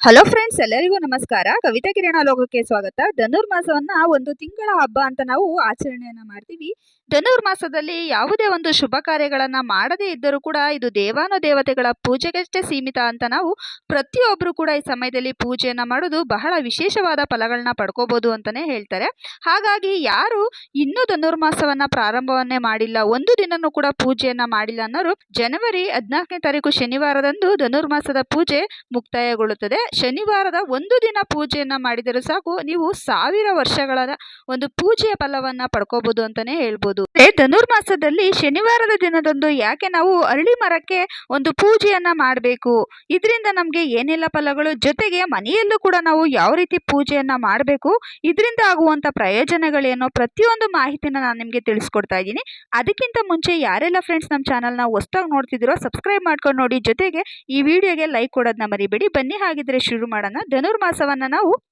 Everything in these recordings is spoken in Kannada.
ಹಲೋ ಫ್ರೆಂಡ್ಸ್ ಎಲ್ಲರಿಗೂ ನಮಸ್ಕಾರ. ಕವಿತಾ ಕಿರಣ ಲೋಕಕ್ಕೆ ಸ್ವಾಗತ. ಧನುರ್ಮಾಸವನ್ನ ಒಂದು ತಿಂಗಳ ಹಬ್ಬ ಅಂತ ನಾವು ಆಚರಣೆಯನ್ನ ಮಾಡ್ತೀವಿ. ಧನುರ್ಮಾಸದಲ್ಲಿ ಯಾವುದೇ ಒಂದು ಶುಭ ಕಾರ್ಯಗಳನ್ನ ಮಾಡದೇ ಇದ್ದರೂ ಕೂಡ ಇದು ದೇವಾನು ದೇವತೆಗಳ ಪೂಜೆಗಷ್ಟೇ ಸೀಮಿತ ಅಂತ ನಾವು ಪ್ರತಿಯೊಬ್ಬರು ಕೂಡ ಈ ಸಮಯದಲ್ಲಿ ಪೂಜೆಯನ್ನ ಮಾಡೋದು ಬಹಳ ವಿಶೇಷವಾದ ಫಲಗಳನ್ನ ಪಡ್ಕೋಬಹುದು ಅಂತಾನೆ ಹೇಳ್ತಾರೆ. ಹಾಗಾಗಿ ಯಾರು ಇನ್ನೂ ಧನುರ್ಮಾಸವನ್ನ ಪ್ರಾರಂಭವನ್ನೇ ಮಾಡಿಲ್ಲ, ಒಂದು ದಿನನೂ ಕೂಡ ಪೂಜೆಯನ್ನ ಮಾಡಿಲ್ಲ ಅನ್ನೋರು ಜನವರಿ ಹದಿನಾಲ್ಕನೇ ತಾರೀಕು ಶನಿವಾರದಂದು ಧನುರ್ಮಾಸದ ಪೂಜೆ ಮುಕ್ತಾಯಗೊಳ್ಳುತ್ತದೆ. ಶನಿವಾರದ ಒಂದು ದಿನ ಪೂಜೆಯನ್ನ ಮಾಡಿದರೆ ಸಾಕು. ನೀವು ಸಾವಿರ ವರ್ಷಗಳ ಒಂದು ಪೂಜೆಯ ಫಲವನ್ನ ಪಡ್ಕೋಬಹುದು ಅಂತಾನೆ ಹೇಳ್ಬೋದು. ಧನುರ್ಮಾಸದಲ್ಲಿ ಶನಿವಾರದ ದಿನದಂದು ಯಾಕೆ ನಾವು ಅರಳಿ ಮರಕ್ಕೆ ಒಂದು ಪೂಜೆಯನ್ನ ಮಾಡಬೇಕು? ಇದರಿಂದ ನಮಗೆ ಏನೆಲ್ಲ ಫಲಗಳು? ಜೊತೆಗೆ ಮನೆಯಲ್ಲೂ ಕೂಡ ನಾವು ಯಾವ ರೀತಿ ಪೂಜೆಯನ್ನ ಮಾಡಬೇಕು? ಇದರಿಂದ ಆಗುವಂತ ಪ್ರಯೋಜನಗಳೇನು ಪ್ರತಿಯೊಂದು ಮಾಹಿತಿನ ನಾನು ನಿಮಗೆ ತಿಳಿಸ್ಕೊಡ್ತಾ ಇದ್ದೀನಿ. ಅದಕ್ಕಿಂತ ಮುಂಚೆ ಯಾರೆಲ್ಲ ಫ್ರೆಂಡ್ಸ್ ನಮ್ಮ ಚಾನಲ್ನ ಹೊಸ್ದಾಗಿ ನೋಡ್ತಿದ್ದೀರೋ ಸಬ್ಸ್ಕ್ರೈಬ್ ಮಾಡ್ಕೊಂಡು ನೋಡಿ. ಜೊತೆಗೆ ಈ ವಿಡಿಯೋಗೆ ಲೈಕ್ ಕೊಡೋದನ್ನ ಮರಿಬೇಡಿ. ಬನ್ನಿ ಹಾಗಿದ್ರೆ. ಶುರು ಮಾಡೋಣ. ಧನುರ್ಮಾಸವನ್ನ ನಾವು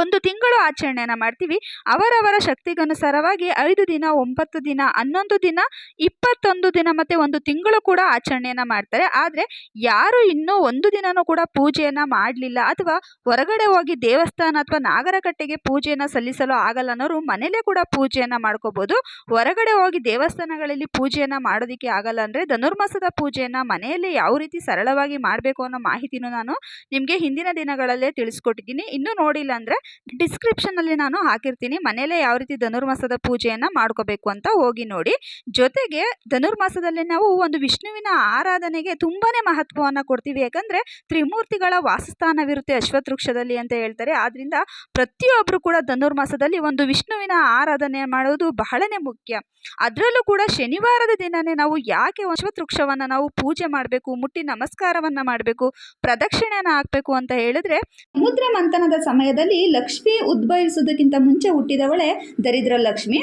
ಒಂದು ತಿಂಗಳು ಆಚರಣೆಯನ್ನು ಮಾಡ್ತೀವಿ. ಅವರವರ ಶಕ್ತಿಗನುಸಾರವಾಗಿ ಐದು ದಿನ, ಒಂಬತ್ತು ದಿನ, ಹನ್ನೊಂದು ದಿನ, ಇಪ್ಪತ್ತೊಂದು ದಿನ ಮತ್ತೆ ಒಂದು ತಿಂಗಳು ಕೂಡ ಆಚರಣೆಯನ್ನು ಮಾಡ್ತಾರೆ. ಆದರೆ ಯಾರು ಇನ್ನೂ ಒಂದು ದಿನನೂ ಕೂಡ ಪೂಜೆಯನ್ನು ಮಾಡಲಿಲ್ಲ ಅಥವಾ ಹೊರಗಡೆ ಹೋಗಿ ದೇವಸ್ಥಾನ ಅಥವಾ ನಾಗರಕಟ್ಟೆಗೆ ಪೂಜೆಯನ್ನು ಸಲ್ಲಿಸಲು ಆಗಲ್ಲ ಅನ್ನೋರು ಮನೇಲೇ ಕೂಡ ಪೂಜೆಯನ್ನು ಮಾಡ್ಕೋಬೋದು. ಹೊರಗಡೆ ಹೋಗಿ ದೇವಸ್ಥಾನಗಳಲ್ಲಿ ಪೂಜೆಯನ್ನು ಮಾಡೋದಕ್ಕೆ ಆಗಲ್ಲ ಅಂದರೆ ಧನುರ್ಮಾಸದ ಪೂಜೆಯನ್ನು ಮನೆಯಲ್ಲೇ ಯಾವ ರೀತಿ ಸರಳವಾಗಿ ಮಾಡಬೇಕು ಅನ್ನೋ ಮಾಹಿತಿನೂ ನಾನು ನಿಮಗೆ ಹಿಂದಿನ ದಿನಗಳಲ್ಲೇ ತಿಳಿಸ್ಕೊಟ್ಟಿದ್ದೀನಿ. ಇನ್ನೂ ನೋಡಿಲ್ಲ ಅಂದರೆ ಡಿಸ್ಕ್ರಿಪ್ಷನಲ್ಲಿ ನಾನು ಹಾಕಿರ್ತೀನಿ. ಮನೆಯಲ್ಲೇ ಯಾವ ರೀತಿ ಧನುರ್ಮಾಸದ ಪೂಜೆಯನ್ನು ಮಾಡ್ಕೋಬೇಕು ಅಂತ ಹೋಗಿ ನೋಡಿ. ಜೊತೆಗೆ ಧನುರ್ಮಾಸದಲ್ಲಿ ನಾವು ಒಂದು ವಿಷ್ಣುವಿನ ಆರಾಧನೆಗೆ ತುಂಬಾ ಮಹತ್ವವನ್ನು ಕೊಡ್ತೀವಿ. ಯಾಕಂದರೆ ತ್ರಿಮೂರ್ತಿಗಳ ವಾಸಸ್ಥಾನವಿರುತ್ತೆ ಅಶ್ವತ್ವೃಕ್ಷದಲ್ಲಿ ಅಂತ ಹೇಳ್ತಾರೆ. ಆದ್ದರಿಂದ ಪ್ರತಿಯೊಬ್ಬರು ಕೂಡ ಧನುರ್ಮಾಸದಲ್ಲಿ ಒಂದು ವಿಷ್ಣುವಿನ ಆರಾಧನೆ ಮಾಡೋದು ಬಹಳನೇ ಮುಖ್ಯ. ಅದರಲ್ಲೂ ಕೂಡ ಶನಿವಾರದ ದಿನನೇ ನಾವು ಯಾಕೆ ಅಶ್ವತ್ವೃಕ್ಷವನ್ನು ನಾವು ಪೂಜೆ ಮಾಡಬೇಕು, ಮುಟ್ಟಿ ನಮಸ್ಕಾರವನ್ನು ಮಾಡಬೇಕು, ಪ್ರದಕ್ಷಿಣೆಯನ್ನು ಹಾಕಬೇಕು ಅಂತ ಹೇಳಿದ್ರೆ, ಸಮುದ್ರ ಮಂಥನದ ಸಮಯದಲ್ಲಿ ಲಕ್ಷ್ಮಿ ಉದ್ಭವಿಸೋದಕ್ಕಿಂತ ಮುಂಚೆ ಹುಟ್ಟಿದವಳೆ ದರಿದ್ರ ಲಕ್ಷ್ಮಿ.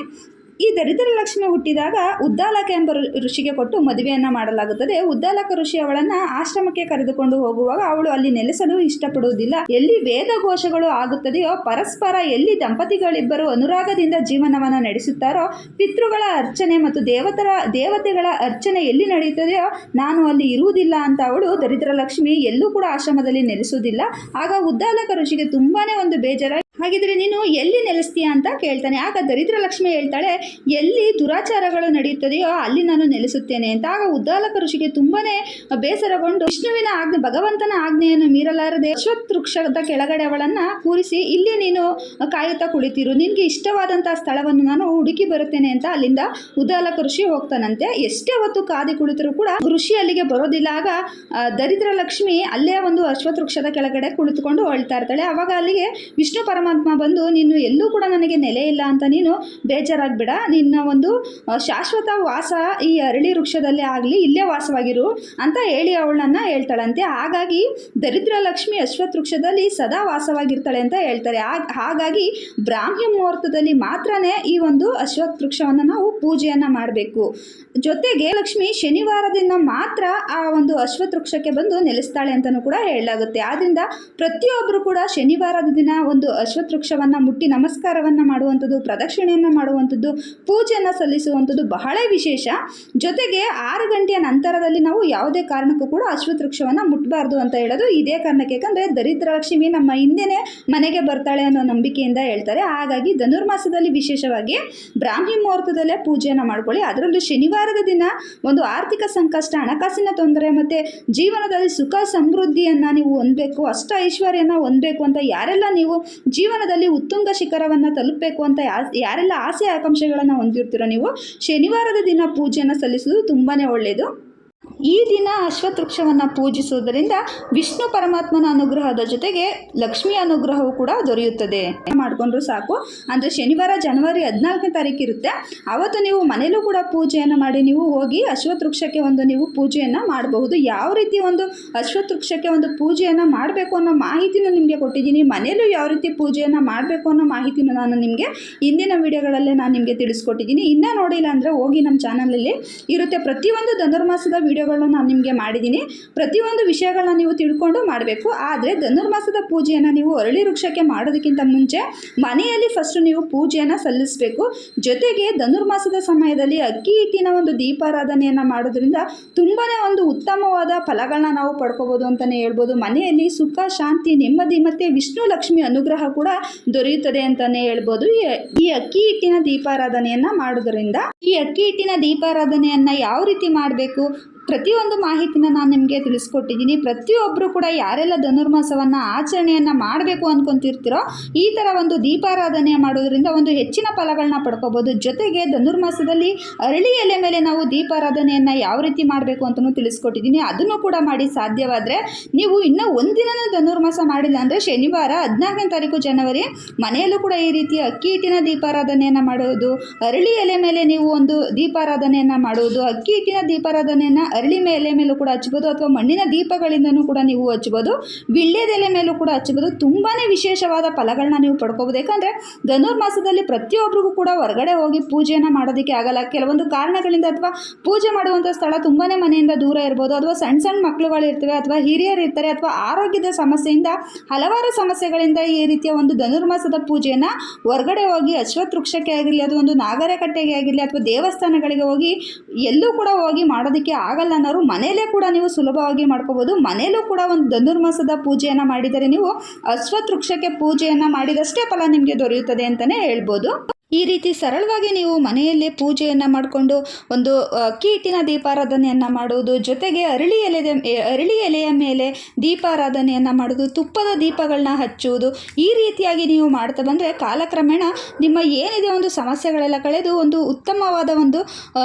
ಈ ದರಿದ್ರ ಲಕ್ಷ್ಮಿ ಹುಟ್ಟಿದಾಗ ಉದ್ದಾಲಕ ಎಂಬ ಋಷಿಗೆ ಕೊಟ್ಟು ಮದುವೆಯನ್ನು ಮಾಡಲಾಗುತ್ತದೆ. ಉದ್ದಾಲಕ ಋಷಿ ಅವಳನ್ನ ಆಶ್ರಮಕ್ಕೆ ಕರೆದುಕೊಂಡು ಹೋಗುವಾಗ ಅವಳು ಅಲ್ಲಿ ನೆಲೆಸಲು ಇಷ್ಟಪಡುವುದಿಲ್ಲ. ಎಲ್ಲಿ ವೇದ ಘೋಷಗಳು ಆಗುತ್ತದೆಯೋ, ಪರಸ್ಪರ ಎಲ್ಲಿ ದಂಪತಿಗಳಿಬ್ಬರು ಅನುರಾಗದಿಂದ ಜೀವನವನ್ನು ನಡೆಸುತ್ತಾರೋ, ಪಿತೃಗಳ ಅರ್ಚನೆ ಮತ್ತು ದೇವತರ, ದೇವತೆಗಳ ಅರ್ಚನೆ ಎಲ್ಲಿ ನಡೆಯುತ್ತದೆಯೋ, ನಾನು ಅಲ್ಲಿ ಇರುವುದಿಲ್ಲ ಅಂತ ಅವಳು ದರಿದ್ರ ಲಕ್ಷ್ಮಿ ಎಲ್ಲೂ ಕೂಡ ಆಶ್ರಮದಲ್ಲಿ ನೆಲೆಸುವುದಿಲ್ಲ. ಆಗ ಉದ್ದಾಲಕ ಋಷಿಗೆ ತುಂಬಾನೇ ಒಂದು ಬೇಜಾರ ಹಾಗಿದ್ರೆ ನೀನು ಎಲ್ಲಿ ನೆಲೆಸ್ತೀಯಾ ಅಂತ ಕೇಳ್ತಾನೆ. ಆಗ ದರಿದ್ರ ಲಕ್ಷ್ಮಿ ಹೇಳ್ತಾಳೆ, ಎಲ್ಲಿ ದುರಾಚಾರಗಳು ನಡೆಯುತ್ತದೆಯೋ ಅಲ್ಲಿ ನಾನು ನೆಲೆಸುತ್ತೇನೆ ಅಂತ. ಆಗ ಉದ್ದಾಲಕ ಋಷಿಗೆ ತುಂಬನೇ ಬೇಸರಗೊಂಡು ವಿಷ್ಣುವಿನ ಆಜ್ಞೆ, ಭಗವಂತನ ಆಜ್ಞೆಯನ್ನು ಮೀರಲಾರದೆ ಅಶ್ವತ್ವೃಕ್ಷದ ಕೆಳಗಡೆ ಅವಳನ್ನ ಕೂರಿಸಿ, ಇಲ್ಲಿ ನೀನು ಕಾಯುತ್ತಾ ಕುಳಿತಿರು. ನಿನಗೆ ಇಷ್ಟವಾದಂತಹ ಸ್ಥಳವನ್ನು ನಾನು ಹುಡುಕಿ ಬರುತ್ತೇನೆ ಅಂತ ಅಲ್ಲಿಂದ ಉದ್ದಾಲಕ ಋಷಿ ಹೋಗ್ತಾನಂತೆ. ಎಷ್ಟೇ ಹೊತ್ತು ಕಾದಿ ಕುಳಿತರೂ ಕೂಡ ಋಷಿ ಅಲ್ಲಿಗೆ ಬರೋದಿಲ್ಲ. ಆಗ ದರಿದ್ರ ಲಕ್ಷ್ಮಿ ಅಲ್ಲೇ ಒಂದು ಅಶ್ವತ್ವೃಕ್ಷದ ಕೆಳಗಡೆ ಕುಳಿತುಕೊಂಡು ಹೊಳ್ತಾ ಇರ್ತಾಳೆ. ಅವಾಗ ಅಲ್ಲಿಗೆ ವಿಷ್ಣು ಪರಮಾತ್ಮ ಬಂದು, ನೀನು ಎಲ್ಲೂ ಕೂಡ ನನಗೆ ನೆಲೆ ಇಲ್ಲ ಅಂತ ನೀನು ಬೇಜಾರಾಗ್ಬೇಡ. ನಿನ್ನ ಒಂದು ಶಾಶ್ವತ ವಾಸ ಈ ಅರಳಿ ವೃಕ್ಷದಲ್ಲೇ ಆಗಲಿ, ಇಲ್ಲೇ ವಾಸವಾಗಿರು ಅಂತ ಹೇಳಿ ಅವಳನ್ನ ಹೇಳ್ತಾಳಂತೆ. ಹಾಗಾಗಿ ದರಿದ್ರ ಲಕ್ಷ್ಮಿ ಅಶ್ವತ್ಥ ವೃಕ್ಷದಲ್ಲಿ ಸದಾ ವಾಸವಾಗಿರ್ತಾಳೆ ಅಂತ ಹೇಳ್ತಾರೆ. ಹಾಗ್- ಹಾಗಾಗಿ ಬ್ರಾಹ್ಮಿ ಮುಹೂರ್ತದಲ್ಲಿ ಮಾತ್ರನೇ ಈ ಒಂದು ಅಶ್ವತ್ಥ ವೃಕ್ಷವನ್ನು ನಾವು ಪೂಜೆಯನ್ನು ಮಾಡಬೇಕು. ಜೊತೆಗೆ ಲಕ್ಷ್ಮಿ ಶನಿವಾರದಿಂದ ಮಾತ್ರ ಆ ಒಂದು ಅಶ್ವತ್ಥ ವೃಕ್ಷಕ್ಕೆ ಬಂದು ನೆಲೆಸ್ತಾಳೆ ಅಂತಲೂ ಕೂಡ ಹೇಳಲಾಗುತ್ತೆ. ಆದ್ದರಿಂದ ಪ್ರತಿಯೊಬ್ಬರು ಕೂಡ ಶನಿವಾರದ ದಿನ ಒಂದು ಅಶ್ವತ್ಥ ವೃಕ್ಷವನ್ನು ಮುಟ್ಟಿ ನಮಸ್ಕಾರವನ್ನು ಮಾಡುವಂಥದ್ದು, ಪ್ರದಕ್ಷಿಣೆಯನ್ನು ಮಾಡುವಂಥದ್ದು, ಪೂಜೆಯನ್ನು ಸಲ್ಲಿಸುವಂಥದ್ದು ಬಹಳ ವಿಶೇಷ. ಜೊತೆಗೆ ಆರು ಗಂಟೆಯ ನಂತರದಲ್ಲಿ ನಾವು ಯಾವುದೇ ಕಾರಣಕ್ಕೂ ಕೂಡ ಅಶ್ವತ್ಥ ವೃಕ್ಷವನ್ನು ಮುಟ್ಟಬಾರ್ದು ಅಂತ ಹೇಳೋದು ಇದೇ ಕಾರಣಕ್ಕೆ. ಯಾಕಂದರೆ ದರಿದ್ರ ಲಕ್ಷ್ಮಿ ನಮ್ಮ ಹಿಂದೆನೇ ಮನೆಗೆ ಬರ್ತಾಳೆ ಅನ್ನೋ ನಂಬಿಕೆಯಿಂದ ಹೇಳ್ತಾರೆ. ಹಾಗಾಗಿ ಧನುರ್ಮಾಸದಲ್ಲಿ ವಿಶೇಷವಾಗಿ ಬ್ರಾಹ್ಮಿ ಮುಹೂರ್ತದಲ್ಲೇ ಪೂಜೆಯನ್ನು ಮಾಡ್ಕೊಳ್ಳಿ. ಅದರಲ್ಲೂ ಶನಿವಾರದ ದಿನ ಒಂದು ಆರ್ಥಿಕ ಸಂಕಷ್ಟ, ಹಣಕಾಸಿನ ತೊಂದರೆ ಮತ್ತು ಜೀವನದಲ್ಲಿ ಸುಖ, ಸಮೃದ್ಧಿಯನ್ನು ನೀವು ಹೊಂದಬೇಕು, ಅಷ್ಟ ಐಶ್ವರ್ಯನ ಹೊಂದಬೇಕು ಅಂತ ಯಾರೆಲ್ಲ ನೀವು ಜೀವನದಲ್ಲಿ ಉತ್ತುಂಗ ಶಿಖರವನ್ನು ತಲುಪಬೇಕು ಅಂತ ಯಾರೆಲ್ಲ ಆಸೆ ಆಕಾಂಕ್ಷೆಗಳನ್ನು ಹೊಂದಿರ್ತೀರೋ ನೀವು ಶನಿವಾರದ ದಿನ ಪೂಜೆಯನ್ನು ಸಲ್ಲಿಸುವುದು ತುಂಬಾ ಒಳ್ಳೆಯದು ಈ ದಿನ ಅಶ್ವತ್ಥ ವೃಕ್ಷವನ್ನು ಪೂಜಿಸುವುದರಿಂದ ವಿಷ್ಣು ಪರಮಾತ್ಮನ ಅನುಗ್ರಹದ ಜೊತೆಗೆ ಲಕ್ಷ್ಮಿ ಅನುಗ್ರಹವು ಕೂಡ ದೊರೆಯುತ್ತದೆ. ಮಾಡಿಕೊಂಡ್ರು ಸಾಕು? ಅಂದರೆ ಶನಿವಾರ, ಜನವರಿ ಹದಿನಾಲ್ಕನೇ ತಾರೀಕು ಇರುತ್ತೆ. ಅವತ್ತು ನೀವು ಮನೇಲೂ ಕೂಡ ಪೂಜೆಯನ್ನು ಮಾಡಿ, ನೀವು ಹೋಗಿ ಅಶ್ವತ್ಥ ವೃಕ್ಷಕ್ಕೆ ಒಂದು ನೀವು ಪೂಜೆಯನ್ನು ಮಾಡಬಹುದು. ಯಾವ ರೀತಿ ಒಂದು ಅಶ್ವತ್ಥ ವೃಕ್ಷಕ್ಕೆ ಒಂದು ಪೂಜೆಯನ್ನು ಮಾಡಬೇಕು ಅನ್ನೋ ಮಾಹಿತಿನೂ ನಿಮಗೆ ಕೊಟ್ಟಿದ್ದೀನಿ. ಮನೇಲೂ ಯಾವ ರೀತಿ ಪೂಜೆಯನ್ನು ಮಾಡಬೇಕು ಅನ್ನೋ ಮಾಹಿತಿನೂ ನಾನು ನಿಮಗೆ ಇಂದಿನ ವಿಡಿಯೋಗಳಲ್ಲೇ ನಾನು ನಿಮಗೆ ತಿಳಿಸ್ಕೊಟ್ಟಿದ್ದೀನಿ. ಇನ್ನೂ ನೋಡಿಲ್ಲ ಅಂದರೆ ಹೋಗಿ ನಮ್ಮ ಚಾನಲಲ್ಲಿ ಇರುತ್ತೆ. ಪ್ರತಿಯೊಂದು ಧನುರ್ಮಾಸದ ವಿಡಿಯೋಗಳು ನಾನು ನಿಮಗೆ ಮಾಡಿದ್ದೀನಿ. ಪ್ರತಿಯೊಂದು ವಿಷಯಗಳನ್ನ ನೀವು ತಿಳ್ಕೊಂಡು ಮಾಡಬೇಕು. ಆದರೆ ಧನುರ್ಮಾಸದ ಪೂಜೆಯನ್ನು ನೀವು ಅರಳಿ ವೃಕ್ಷಕ್ಕೆ ಮಾಡೋದಕ್ಕಿಂತ ಮುಂಚೆ ಮನೆಯಲ್ಲಿ ಫಸ್ಟ್ ನೀವು ಪೂಜೆಯನ್ನು ಸಲ್ಲಿಸಬೇಕು. ಜೊತೆಗೆ ಧನುರ್ಮಾಸದ ಸಮಯದಲ್ಲಿ ಅಕ್ಕಿ ಹಿಟ್ಟಿನ ಒಂದು ದೀಪಾರಾಧನೆಯನ್ನು ಮಾಡೋದ್ರಿಂದ ತುಂಬಾ ಒಂದು ಉತ್ತಮವಾದ ಫಲಗಳನ್ನ ನಾವು ಪಡ್ಕೋಬೋದು ಅಂತಲೇ ಹೇಳ್ಬೋದು. ಮನೆಯಲ್ಲಿ ಸುಖ, ಶಾಂತಿ, ನೆಮ್ಮದಿ ಮತ್ತು ವಿಷ್ಣು, ಲಕ್ಷ್ಮಿ ಅನುಗ್ರಹ ಕೂಡ ದೊರೆಯುತ್ತದೆ ಅಂತಲೇ ಹೇಳ್ಬೋದು. ಈ ಅಕ್ಕಿ ಹಿಟ್ಟಿನ ದೀಪಾರಾಧನೆಯನ್ನು ಮಾಡೋದ್ರಿಂದ ಈ ಅಕ್ಕಿ ಹಿಟ್ಟಿನ ದೀಪಾರಾಧನೆಯನ್ನು ಯಾವ ರೀತಿ ಮಾಡಬೇಕು? ಪ್ರತಿಯೊಂದು ಮಾಹಿತಿನ ನಾನು ನಿಮಗೆ ತಿಳಿಸ್ಕೊಟ್ಟಿದ್ದೀನಿ. ಪ್ರತಿಯೊಬ್ಬರು ಕೂಡ ಯಾರೆಲ್ಲ ಧನುರ್ಮಾಸವನ್ನು ಆಚರಣೆಯನ್ನು ಮಾಡಬೇಕು ಅಂದ್ಕೊಂತಿರ್ತೀರೋ ಈ ಥರ ಒಂದು ದೀಪಾರಾಧನೆ ಮಾಡೋದ್ರಿಂದ ಒಂದು ಹೆಚ್ಚಿನ ಫಲಗಳನ್ನ ಪಡ್ಕೋಬೋದು. ಜೊತೆಗೆ ಧನುರ್ಮಾಸದಲ್ಲಿ ಅರಳಿ ಎಲೆ ಮೇಲೆ ನಾವು ದೀಪಾರಾಧನೆಯನ್ನು ಯಾವ ರೀತಿ ಮಾಡಬೇಕು ಅಂತಲೂ ತಿಳಿಸ್ಕೊಟ್ಟಿದ್ದೀನಿ. ಅದನ್ನು ಕೂಡ ಮಾಡಿ ಸಾಧ್ಯವಾದರೆ ನೀವು ಇನ್ನೂ ಒಂದಿನನೂ ಧನುರ್ಮಾಸ ಮಾಡಿಲ್ಲ ಅಂದರೆ ಶನಿವಾರ ಹದಿನಾಲ್ಕನೇ ತಾರೀಕು ಜನವರಿ ಮನೆಯಲ್ಲೂ ಕೂಡ ಈ ರೀತಿ ಅಕ್ಕಿ ಹಿಟ್ಟಿನ ದೀಪಾರಾಧನೆಯನ್ನು ಮಾಡೋದು, ಅರಳಿ ಎಲೆ ಮೇಲೆ ನೀವು ಒಂದು ದೀಪಾರಾಧನೆಯನ್ನು ಮಾಡೋದು, ಅಕ್ಕಿ ಹಿಟ್ಟಿನ ದೀಪಾರಾಧನೆಯನ್ನು ಅರಳಿ ಮೇಲೆ ಮೇಲೂ ಕೂಡ ಹಚ್ಬೋದು ಅಥವಾ ಮಣ್ಣಿನ ದೀಪಗಳಿಂದನೂ ಕೂಡ ನೀವು ಹಚ್ಬೋದು. ವಿಳ್ಯದೆಲೆ ಮೇಲೂ ಕೂಡ ಹಚ್ಬೋದು. ತುಂಬಾ ವಿಶೇಷವಾದ ಫಲಗಳನ್ನ ನೀವು ಪಡ್ಕೋಬೋದು. ಯಾಕಂದರೆ ಧನುರ್ಮಾಸದಲ್ಲಿ ಪ್ರತಿಯೊಬ್ಬರಿಗೂ ಕೂಡ ಹೊರಗಡೆ ಹೋಗಿ ಪೂಜೆಯನ್ನು ಮಾಡೋದಕ್ಕೆ ಆಗಲ್ಲ. ಕೆಲವೊಂದು ಕಾರಣಗಳಿಂದ ಅಥವಾ ಪೂಜೆ ಮಾಡುವಂಥ ಸ್ಥಳ ತುಂಬಾ ಮನೆಯಿಂದ ದೂರ ಇರ್ಬೋದು. ಅಥವಾ ಸಣ್ಣ ಸಣ್ಣ ಮಕ್ಕಳುಗಳು ಇರ್ತವೆ ಅಥವಾ ಹಿರಿಯರು ಇರ್ತಾರೆ ಅಥವಾ ಆರೋಗ್ಯದ ಸಮಸ್ಯೆಯಿಂದ ಹಲವಾರು ಸಮಸ್ಯೆಗಳಿಂದ ಈ ರೀತಿಯ ಒಂದು ಧನುರ್ಮಾಸದ ಪೂಜೆಯನ್ನು ಹೊರಗಡೆ ಹೋಗಿ ಅಶ್ವತ್ ವೃಕ್ಷಕ್ಕೆ ಆಗಿರಲಿ ಅಥವಾ ಒಂದು ನಾಗರಕಟ್ಟೆಗೆ ಆಗಿರಲಿ ಅಥವಾ ದೇವಸ್ಥಾನಗಳಿಗೆ ಹೋಗಿ ಎಲ್ಲೂ ಕೂಡ ಹೋಗಿ ಮಾಡೋದಕ್ಕೆ ಆಗಲ್ಲ. ಅನ್ನೋರು ಮನೆಯಲ್ಲೇ ಕೂಡ ನೀವು ಸುಲಭವಾಗಿ ಮಾಡ್ಕೋಬೋದು. ಮನೆಯಲ್ಲೂ ಕೂಡ ಒಂದು ಧನುರ್ಮಾಸದ ಪೂಜೆಯನ್ನು ಮಾಡಿದರೆ ನೀವು ಅಶ್ವತ್ ವೃಕ್ಷಕ್ಕೆ ಪೂಜೆಯನ್ನು ಮಾಡಿದಷ್ಟೇ ಫಲ ನಿಮಗೆ ದೊರೆಯುತ್ತದೆ ಅಂತಲೇ ಹೇಳ್ಬೋದು. ಈ ರೀತಿ ಸರಳವಾಗಿ ನೀವು ಮನೆಯಲ್ಲೇ ಪೂಜೆಯನ್ನು ಮಾಡಿಕೊಂಡು ಒಂದು ಕೀಟಿನ ದೀಪಾರಾಧನೆಯನ್ನು ಮಾಡುವುದು, ಜೊತೆಗೆ ಅರಳಿ ಎಲೆದ ಅರಳಿ ಎಲೆಯ ಮೇಲೆ ದೀಪಾರಾಧನೆಯನ್ನು ಮಾಡುವುದು, ತುಪ್ಪದ ದೀಪಗಳನ್ನ ಹಚ್ಚುವುದು, ಈ ರೀತಿಯಾಗಿ ನೀವು ಮಾಡ್ತಾ ಬಂದರೆ ಕಾಲಕ್ರಮೇಣ ನಿಮ್ಮ ಏನಿದೆ ಒಂದು ಸಮಸ್ಯೆಗಳೆಲ್ಲ ಕಳೆದು ಒಂದು ಉತ್ತಮವಾದ ಒಂದು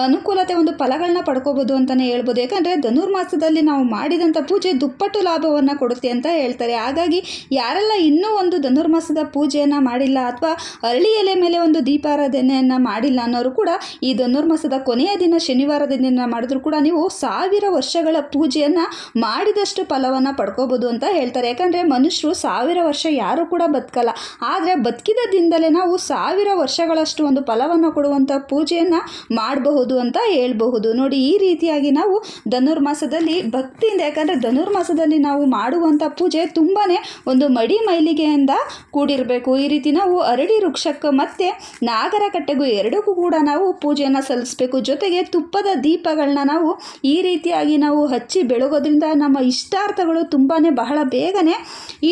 ಅನುಕೂಲತೆ, ಒಂದು ಫಲಗಳನ್ನ ಪಡ್ಕೋಬೋದು ಅಂತಲೇ ಹೇಳ್ಬೋದು. ಯಾಕಂದರೆ ಧನುರ್ಮಾಸದಲ್ಲಿ ನಾವು ಮಾಡಿದಂಥ ಪೂಜೆ ದುಪ್ಪಟ್ಟು ಲಾಭವನ್ನು ಕೊಡುತ್ತೆ ಅಂತ ಹೇಳ್ತಾರೆ. ಹಾಗಾಗಿ ಯಾರೆಲ್ಲ ಇನ್ನೂ ಒಂದು ಧನುರ್ಮಾಸದ ಪೂಜೆಯನ್ನು ಮಾಡಿಲ್ಲ ಅಥವಾ ಅರಳಿ ಎಲೆ ಮೇಲೆ ಒಂದು ದೀಪಾರಾಧನೆಯನ್ನು ಮಾಡಿಲ್ಲ ಅನ್ನೋರು ಕೂಡ ಈ ಧನುರ್ಮಾಸದ ಕೊನೆಯ ದಿನ ಶನಿವಾರದ ದಿನ ಮಾಡಿದ್ರು ಕೂಡ ನೀವು ಸಾವಿರ ವರ್ಷಗಳ ಪೂಜೆಯನ್ನು ಮಾಡಿದಷ್ಟು ಫಲವನ್ನು ಪಡ್ಕೋಬೋದು ಅಂತ ಹೇಳ್ತಾರೆ. ಯಾಕಂದರೆ ಮನುಷ್ಯರು ಸಾವಿರ ವರ್ಷ ಯಾರೂ ಕೂಡ ಬದುಕಲ್ಲ. ಆದರೆ ಬದುಕಿದ ದಿನದಲ್ಲೇ ನಾವು ಸಾವಿರ ವರ್ಷಗಳಷ್ಟು ಒಂದು ಫಲವನ್ನು ಕೊಡುವಂಥ ಪೂಜೆಯನ್ನು ಮಾಡಬಹುದು ಅಂತ ಹೇಳ್ಬಹುದು. ನೋಡಿ, ಈ ರೀತಿಯಾಗಿ ನಾವು ಧನುರ್ಮಾಸದಲ್ಲಿ ಭಕ್ತಿಯಿಂದ, ಯಾಕಂದರೆ ಧನುರ್ಮಾಸದಲ್ಲಿ ನಾವು ಮಾಡುವಂಥ ಪೂಜೆ ತುಂಬಾ ಒಂದು ಮಡಿ ಮೈಲಿಗೆಯಿಂದ ಕೂಡಿರಬೇಕು. ಈ ರೀತಿ ನಾವು ಅರಳಿ ವೃಕ್ಷಕ್ಕೆ ಮತ್ತು ನಾಗರ ಕಟ್ಟೆಗೂ ಎರಡಕ್ಕೂ ಕೂಡ ನಾವು ಪೂಜೆಯನ್ನು ಸಲ್ಲಿಸಬೇಕು. ಜೊತೆಗೆ ತುಪ್ಪದ ದೀಪಗಳನ್ನ ನಾವು ಈ ರೀತಿಯಾಗಿ ನಾವು ಹಚ್ಚಿ ಬೆಳಗೋದ್ರಿಂದ ನಮ್ಮ ಇಷ್ಟಾರ್ಥಗಳು ತುಂಬಾ ಬಹಳ ಬೇಗನೆ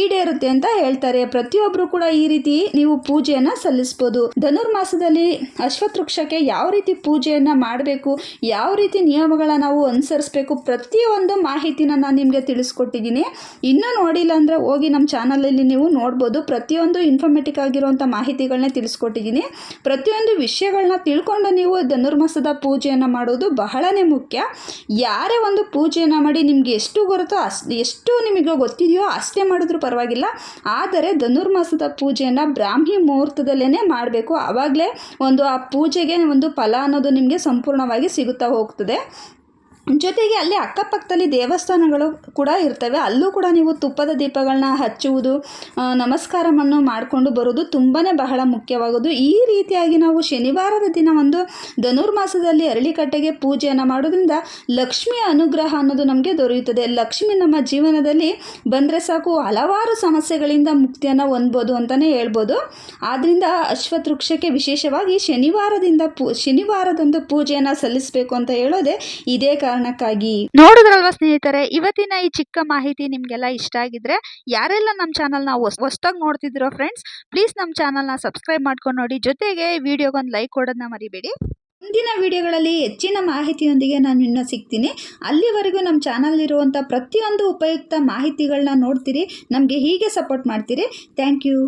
ಈಡೇರುತ್ತೆ ಅಂತ ಹೇಳ್ತಾರೆ. ಪ್ರತಿಯೊಬ್ಬರು ಕೂಡ ಈ ರೀತಿ ನೀವು ಪೂಜೆಯನ್ನು ಸಲ್ಲಿಸ್ಬೋದು. ಧನುರ್ಮಾಸದಲ್ಲಿ ಅಶ್ವತೃಕ್ಷಕ್ಕೆ ಯಾವ ರೀತಿ ಪೂಜೆಯನ್ನು ಮಾಡಬೇಕು, ಯಾವ ರೀತಿ ನಿಯಮಗಳನ್ನ ನಾವು ಅನುಸರಿಸಬೇಕು ಪ್ರತಿಯೊಂದು ಮಾಹಿತಿನ ನಾನು ನಿಮಗೆ ತಿಳಿಸ್ಕೊಟ್ಟಿದ್ದೀನಿ. ಇನ್ನೂ ನೋಡಿಲ್ಲ ಅಂದರೆ ಹೋಗಿ ನಮ್ಮ ಚಾನಲಲ್ಲಿ ನೀವು ನೋಡ್ಬೋದು. ಪ್ರತಿಯೊಂದು ಇನ್ಫಾರ್ಮೇಟಿಕ್ ಆಗಿರುವಂಥ ಮಾಹಿತಿಗಳನ್ನೇ ತಿಳಿಸ್ಕೊಟ್ಟಿದ್ದೀನಿ. ಪ್ರತಿಯೊಂದು ವಿಷಯಗಳನ್ನ ತಿಳ್ಕೊಂಡು ನೀವು ಧನುರ್ಮಾಸದ ಪೂಜೆಯನ್ನು ಮಾಡೋದು ಬಹಳನೇ ಮುಖ್ಯ. ಯಾರೇ ಒಂದು ಪೂಜೆಯನ್ನು ಮಾಡಿ ನಿಮಗೆ ಎಷ್ಟು ಗೊತ್ತೋ ಅಷ್ಟು ಎಷ್ಟು ನಿಮಗೆ ಗೊತ್ತಿದೆಯೋ ಅಷ್ಟೇ ಮಾಡಿದ್ರೂ ಪರವಾಗಿಲ್ಲ. ಆದರೆ ಧನುರ್ಮಾಸದ ಪೂಜೆಯನ್ನು ಬ್ರಾಹ್ಮಿ ಮುಹೂರ್ತದಲ್ಲೇ ಮಾಡಬೇಕು. ಆವಾಗಲೇ ಒಂದು ಆ ಪೂಜೆಗೆ ಒಂದು ಫಲ ಅನ್ನೋದು ನಿಮಗೆ ಸಂಪೂರ್ಣವಾಗಿ ಸಿಗುತ್ತಾ ಹೋಗ್ತದೆ. ಜೊತೆಗೆ ಅಲ್ಲಿ ಅಕ್ಕಪಕ್ಕದಲ್ಲಿ ದೇವಸ್ಥಾನಗಳು ಕೂಡ ಇರ್ತವೆ. ಅಲ್ಲೂ ಕೂಡ ನೀವು ತುಪ್ಪದ ದೀಪಗಳನ್ನ ಹಚ್ಚುವುದು ನಮಸ್ಕಾರವನ್ನು ಮಾಡಿಕೊಂಡು ಬರೋದು ತುಂಬಾ ಬಹಳ ಮುಖ್ಯವಾಗೋದು. ಈ ರೀತಿಯಾಗಿ ನಾವು ಶನಿವಾರದ ದಿನ ಒಂದು ಧನುರ್ಮಾಸದಲ್ಲಿ ಅರಳಿಕಟ್ಟೆಗೆ ಪೂಜೆಯನ್ನು ಮಾಡೋದ್ರಿಂದ ಲಕ್ಷ್ಮಿಯ ಅನುಗ್ರಹ ಅನ್ನೋದು ನಮಗೆ ದೊರೆಯುತ್ತದೆ. ಲಕ್ಷ್ಮಿ ನಮ್ಮ ಜೀವನದಲ್ಲಿ ಬಂದರೆ ಸಾಕು ಹಲವಾರು ಸಮಸ್ಯೆಗಳಿಂದ ಮುಕ್ತಿಯನ್ನು ಹೊಂದ್ಬೋದು ಅಂತಲೇ ಹೇಳ್ಬೋದು. ಆದ್ದರಿಂದ ಅಶ್ವತೃಕ್ಷಕ್ಕೆ ವಿಶೇಷವಾಗಿ ಶನಿವಾರದಿಂದ ಪೂ, ಶನಿವಾರದಂದು ಪೂಜೆಯನ್ನು ಸಲ್ಲಿಸಬೇಕು ಅಂತ ಹೇಳೋದೇ ಇದೇ ಕಾರಣಕ್ಕಾಗಿ. ನೋಡಿದ್ರಲ್ವಾ ಸ್ನೇಹಿತರೆ ಇವತ್ತಿನ ಈ ಚಿಕ್ಕ ಮಾಹಿತಿ ನಿಮಗೆಲ್ಲ ಇಷ್ಟ ಆಗಿದ್ರೆ ಯಾರೆಲ್ಲ ನಮ್ಮ ಚಾನಲ್ ಹೊಸ್ ಹೊಸ್ದಾಗಿ ನೋಡ್ತಿದ್ರೋ ಫ್ರೆಂಡ್ಸ್ ಪ್ಲೀಸ್ ನಮ್ಮ ಚಾನಲ್ನ ಸಬ್ಸ್ಕ್ರೈಬ್ ಮಾಡ್ಕೊಂಡು ನೋಡಿ. ಜೊತೆಗೆ ವಿಡಿಯೋಗೊಂದು ಲೈಕ್ ಕೊಡೋದನ್ನ ಮರಿಬೇಡಿ. ಮುಂದಿನ ವಿಡಿಯೋಗಳಲ್ಲಿ ಹೆಚ್ಚಿನ ಮಾಹಿತಿಯೊಂದಿಗೆ ನಾನು ಇನ್ನೂ ಸಿಗ್ತೀನಿ. ಅಲ್ಲಿವರೆಗೂ ನಮ್ಮ ಚಾನಲ್ ಪ್ರತಿಯೊಂದು ಉಪಯುಕ್ತ ಮಾಹಿತಿಗಳನ್ನ ನೋಡ್ತೀರಿ ನಮಗೆ ಹೀಗೆ ಸಪೋರ್ಟ್ ಮಾಡ್ತೀರಿ. Thank you.